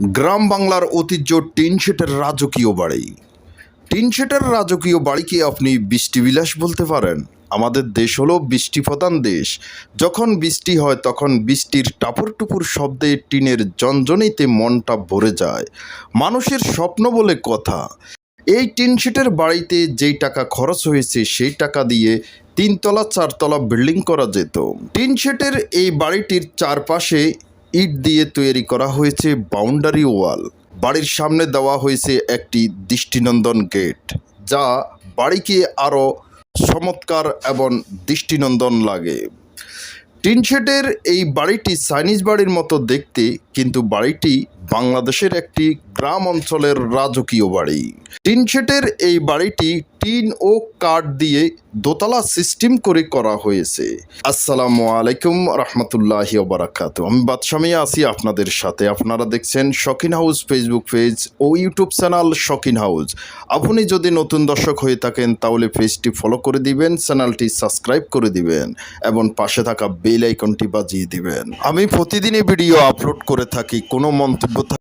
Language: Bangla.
গ্রাম বাংলার ঐতিহ্য টিন শেটের রাজকীয় বাড়ি। টিন শেটের রাজকীয় বাড়িকে আপনি বৃষ্টিবিলাস বলতে পারেন? আমাদের দেশ হলো বৃষ্টি প্রধান দেশ। যখন বৃষ্টি হয়, তখন বৃষ্টির টাপুর টুপুর শব্দে টিনের জঞ্জনিতে মনটা ভরে যায়। মানুষের স্বপ্ন বলে কথা। এই টিন শেটের বাড়িতে যেই টাকা খরচ হয়েছে, সেই টাকা দিয়ে তিনতলা, চারতলা বিল্ডিং করা যেত। টিন শেটের এই বাড়িটির চারপাশে ইট দিয়ে তৈরি করা হয়েছে বাউন্ডারি ওয়াল। বাড়ির সামনে দেওয়া হয়েছে একটি দৃষ্টিনন্দন গেট, যা বাড়িকে আরও চমৎকার এবং দৃষ্টিনন্দন লাগে। টিনশেডের এই বাড়িটি চাইনিজ বাড়ির মতো দেখতে, কিন্তু বাড়িটি বাংলাদেশের একটি গ্রাম অঞ্চলের রাজকীয় বাড়ি। টিনশেটের এই বাড়িটি টিন ও কাঠ দিয়ে দোতলা সিস্টেম করে করা হয়েছে। আসসালামু আলাইকুম রহমতুল্লাহ বারাকাতু আমি বাদশামিয়া আছি আপনাদের সাথে। আপনারা দেখছেন শকিন হাউস ফেসবুক পেজ ও ইউটিউব চ্যানেল শকিন হাউস। আপনি যদি নতুন দর্শক হয়ে থাকেন, তাহলে পেজটি ফলো করে দিবেন, চ্যানেলটি সাবস্ক্রাইব করে দিবেন এবং পাশে থাকা বেল আইকনটি বাজিয়ে দিবেন। আমি প্রতিদিনই ভিডিও আপলোড করে থাকি। কোনো মন্তব্য